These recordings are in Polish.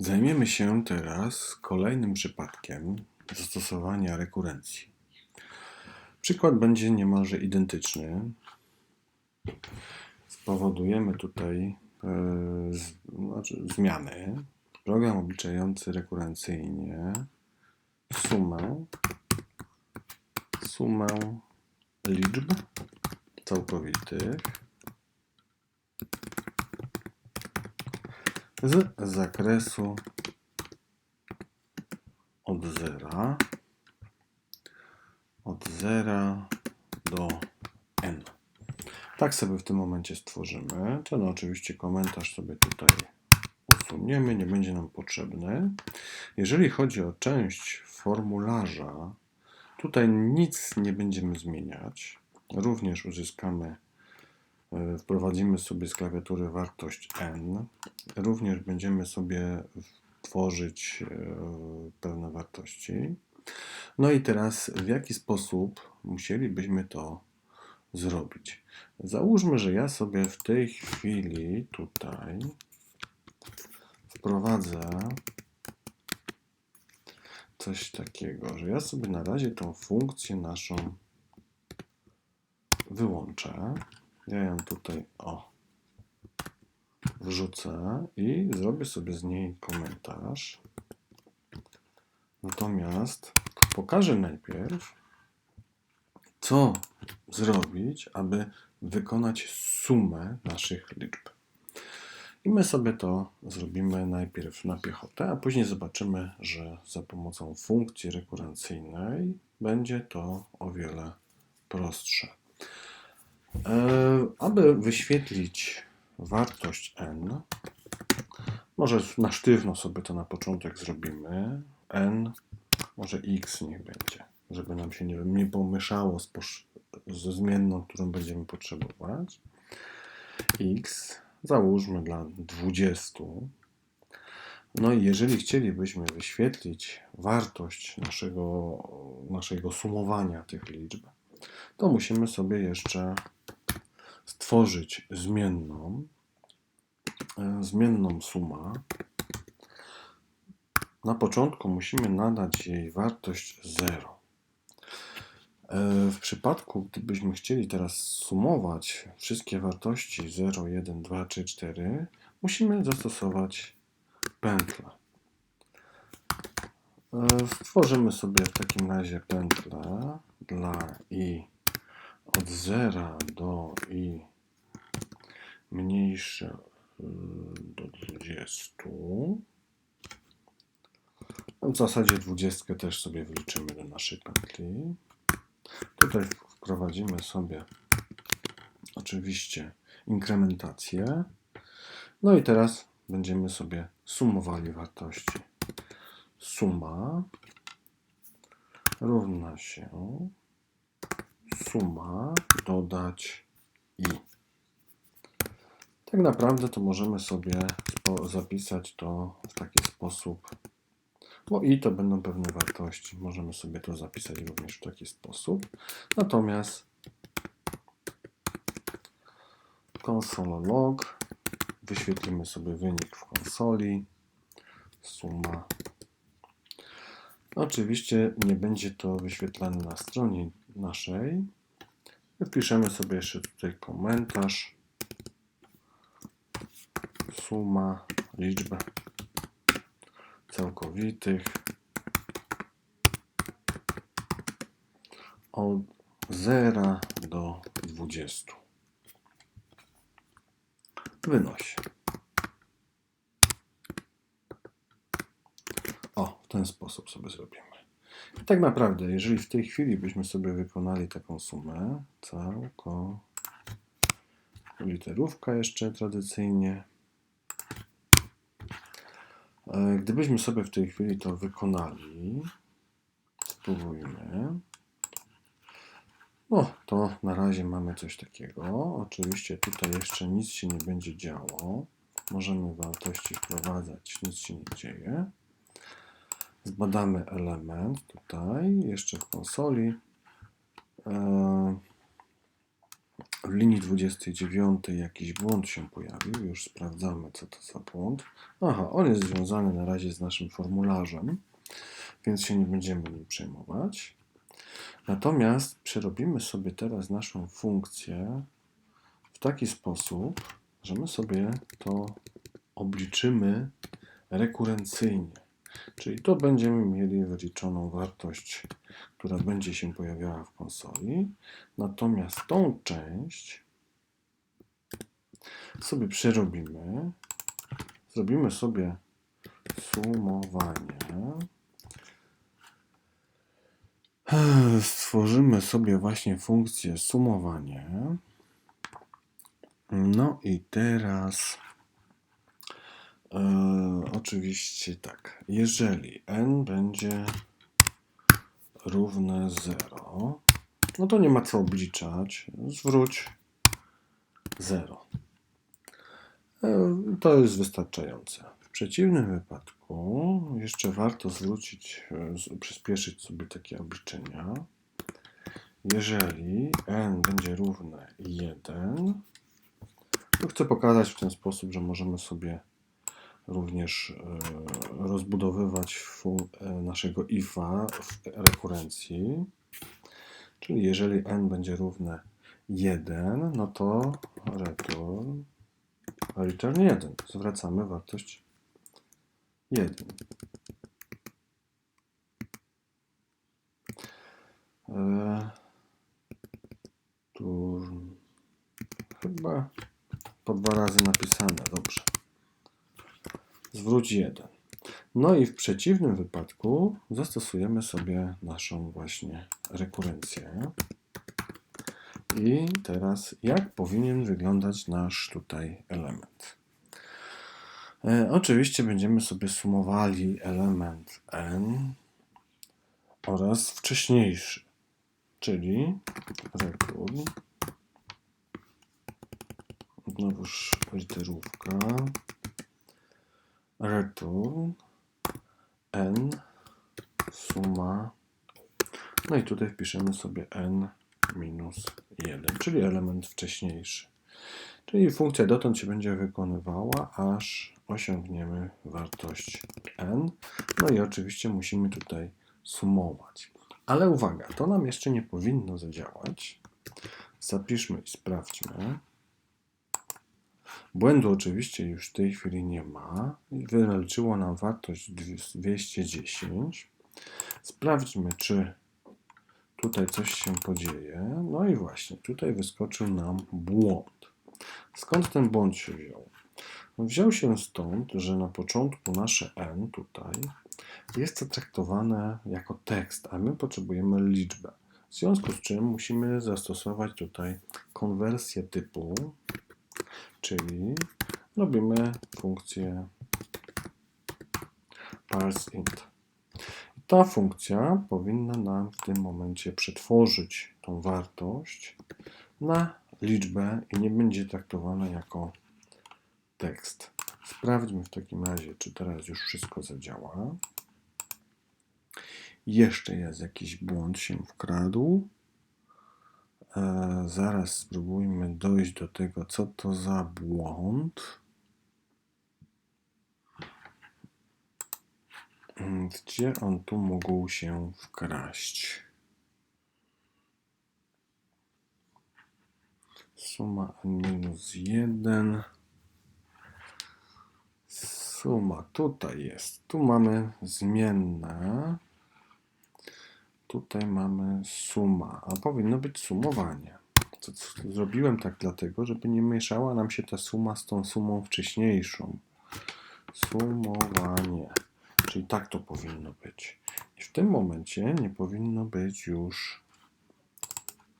Zajmiemy się teraz kolejnym przypadkiem zastosowania rekurencji. Przykład będzie niemalże identyczny. Spowodujemy tutaj e, z, znaczy zmiany. Program obliczający rekurencyjnie sumę, sumę liczb całkowitych z zakresu od zera od zera do n. Tak sobie w tym momencie stworzymy. Ten oczywiście komentarz sobie tutaj usuniemy, nie będzie nam potrzebny. Jeżeli chodzi o część formularza, tutaj nic nie będziemy zmieniać. Również uzyskamy Wprowadzimy sobie z klawiatury wartość n. Również będziemy sobie tworzyć e, pewne wartości. No i teraz w jaki sposób musielibyśmy to zrobić? Załóżmy, że ja sobie w tej chwili tutaj wprowadzę coś takiego, że ja sobie na razie tą funkcję naszą wyłączę. Ja ją tutaj o wrzucę i zrobię sobie z niej komentarz. Natomiast pokażę najpierw, co zrobić, aby wykonać sumę naszych liczb. I my sobie to zrobimy najpierw na piechotę, a później zobaczymy, że za pomocą funkcji rekurencyjnej będzie to o wiele prostsze. E, aby wyświetlić wartość n, może na sztywno sobie to na początek zrobimy. n, może x niech będzie, żeby nam się nie, nie pomieszało z ze zmienną, którą będziemy potrzebować. x załóżmy dla 20. No i jeżeli chcielibyśmy wyświetlić wartość naszego, naszego sumowania tych liczb, to musimy sobie jeszcze stworzyć zmienną, e, zmienną suma. Na początku musimy nadać jej wartość 0. E, w przypadku, gdybyśmy chcieli teraz sumować wszystkie wartości 0, 1, 2, 3, 4, musimy zastosować pętlę. E, stworzymy sobie w takim razie pętlę dla i od 0 do i mniejsze y, do 20. No, w zasadzie 20 też sobie wliczymy do naszej pętli. Tutaj wprowadzimy sobie oczywiście inkrementację. No i teraz będziemy sobie sumowali wartości. Suma równa się suma dodać i. Tak naprawdę to możemy sobie zapisać to w taki sposób. No i to będą pewne wartości. Możemy sobie to zapisać również w taki sposób. Natomiast konsola log wyświetlimy sobie wynik w konsoli. Suma. Oczywiście nie będzie to wyświetlane na stronie naszej. Wpiszemy sobie jeszcze tutaj komentarz. Suma liczb całkowitych od 0 do 20 wynosi. O, w ten sposób sobie zrobimy. Tak naprawdę, jeżeli w tej chwili byśmy sobie wykonali taką sumę, całko, literówka jeszcze tradycyjnie, e, gdybyśmy sobie w tej chwili to wykonali, spróbujmy, no to na razie mamy coś takiego. Oczywiście tutaj jeszcze nic się nie będzie działo. Możemy wartości wprowadzać, nic się nie dzieje. Zbadamy element tutaj, jeszcze w konsoli. E, w linii 29 jakiś błąd się pojawił. Już sprawdzamy, co to za błąd. Aha, on jest związany na razie z naszym formularzem, więc się nie będziemy nim przejmować. Natomiast przerobimy sobie teraz naszą funkcję w taki sposób, że my sobie to obliczymy rekurencyjnie. Czyli to będziemy mieli wyliczoną wartość, która będzie się pojawiała w konsoli. Natomiast tą część sobie przerobimy. Zrobimy sobie sumowanie. Stworzymy sobie właśnie funkcję sumowanie. No i teraz e, oczywiście tak, jeżeli n będzie równe 0, no to nie ma co obliczać. Zwróć 0. E, To jest wystarczające. W przeciwnym wypadku jeszcze warto zwrócić, e, przyspieszyć sobie takie obliczenia. Jeżeli n będzie równe 1, to chcę pokazać w ten sposób, że możemy sobie również e, rozbudowywać e, naszego ifa w rekurencji. Czyli jeżeli n będzie równe 1, no to return, return 1. Zwracamy wartość 1. E, tu chyba po dwa razy napisane, dobrze. Zwróć 1. No i w przeciwnym wypadku zastosujemy sobie naszą właśnie rekurencję. I teraz jak powinien wyglądać nasz tutaj element? E, oczywiście będziemy sobie sumowali element n oraz wcześniejszy, czyli return, znowuż literówka, return n suma, no i tutaj wpiszemy sobie n minus 1, czyli element wcześniejszy. Czyli funkcja dotąd się będzie wykonywała, aż osiągniemy wartość n. No i oczywiście musimy tutaj sumować. Ale uwaga, to nam jeszcze nie powinno zadziałać. Zapiszmy i sprawdźmy. Błędu oczywiście już w tej chwili nie ma. Wyliczyło nam wartość 210. Sprawdźmy, czy tutaj coś się podzieje. No i właśnie, tutaj wyskoczył nam błąd. Skąd ten błąd się wziął? Wziął się stąd, że na początku nasze n tutaj jest zatraktowane jako tekst, a my potrzebujemy liczbę. W związku z czym musimy zastosować tutaj konwersję typu, czyli robimy funkcję parseInt. Ta funkcja powinna nam w tym momencie przetworzyć tą wartość na liczbę i nie będzie traktowana jako tekst. Sprawdźmy w takim razie, czy teraz już wszystko zadziała. Jeszcze jest jakiś błąd się wkradł. E, zaraz spróbujmy dojść do tego, co to za błąd. Mm, Gdzie on tu mógł się wkraść? Suma minus 1. Suma tutaj jest. Tu mamy zmienne. Tutaj mamy suma, a powinno być sumowanie. To, co zrobiłem tak dlatego, żeby nie mieszała nam się ta suma z tą sumą wcześniejszą. Sumowanie. Czyli tak to powinno być. I w tym momencie nie powinno być już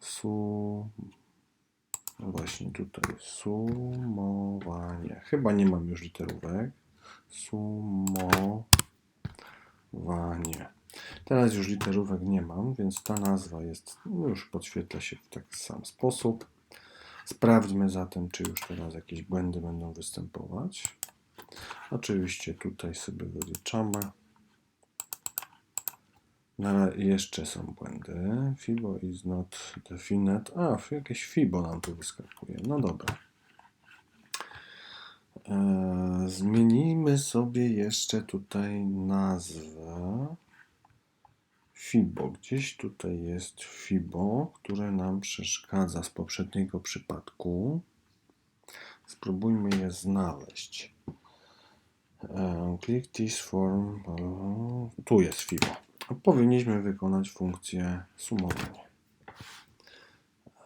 su... No właśnie tutaj sumowanie. Chyba nie mam już literówek. Sumowanie. Teraz już literówek nie mam, więc ta nazwa jest no już podświetla się w taki sam sposób. Sprawdźmy zatem, czy już teraz jakieś błędy będą występować. Oczywiście tutaj sobie wyliczamy. Na, jeszcze są błędy. Fibo is not definite. A, jakieś Fibo nam tu wyskakuje. No dobra. E, zmienimy sobie jeszcze tutaj nazwę. Fibo. Gdzieś tutaj jest Fibo, które nam przeszkadza z poprzedniego przypadku. Spróbujmy je znaleźć. E, Click this form. Tu jest Fibo. Powinniśmy wykonać funkcję sumowania.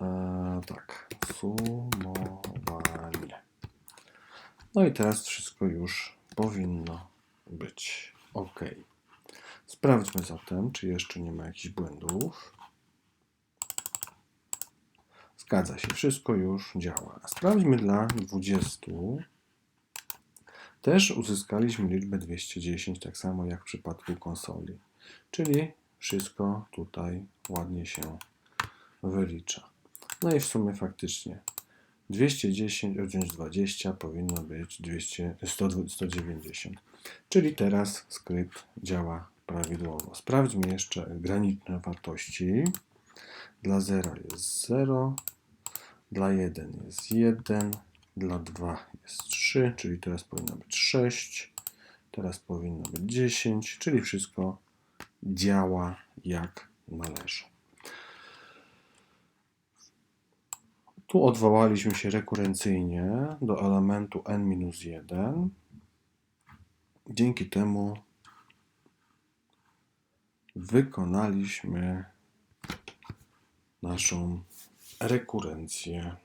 E, tak, sumowanie. No i teraz wszystko już powinno być ok. Sprawdźmy zatem, czy jeszcze nie ma jakichś błędów. Zgadza się, wszystko już działa. Sprawdźmy dla 20. Też uzyskaliśmy liczbę 210, tak samo jak w przypadku konsoli. Czyli wszystko tutaj ładnie się wylicza. No i w sumie faktycznie 210 odjąć 20 powinno być 200, 100, 190. Czyli teraz skrypt działa prawidłowo. Sprawdźmy jeszcze graniczne wartości. Dla 0 jest 0, dla 1 jest 1, dla 2 jest 3, czyli teraz powinno być 6, teraz powinno być 10, czyli wszystko działa jak należy. Tu odwołaliśmy się rekurencyjnie do elementu n-1. Dzięki temu wykonaliśmy naszą rekurencję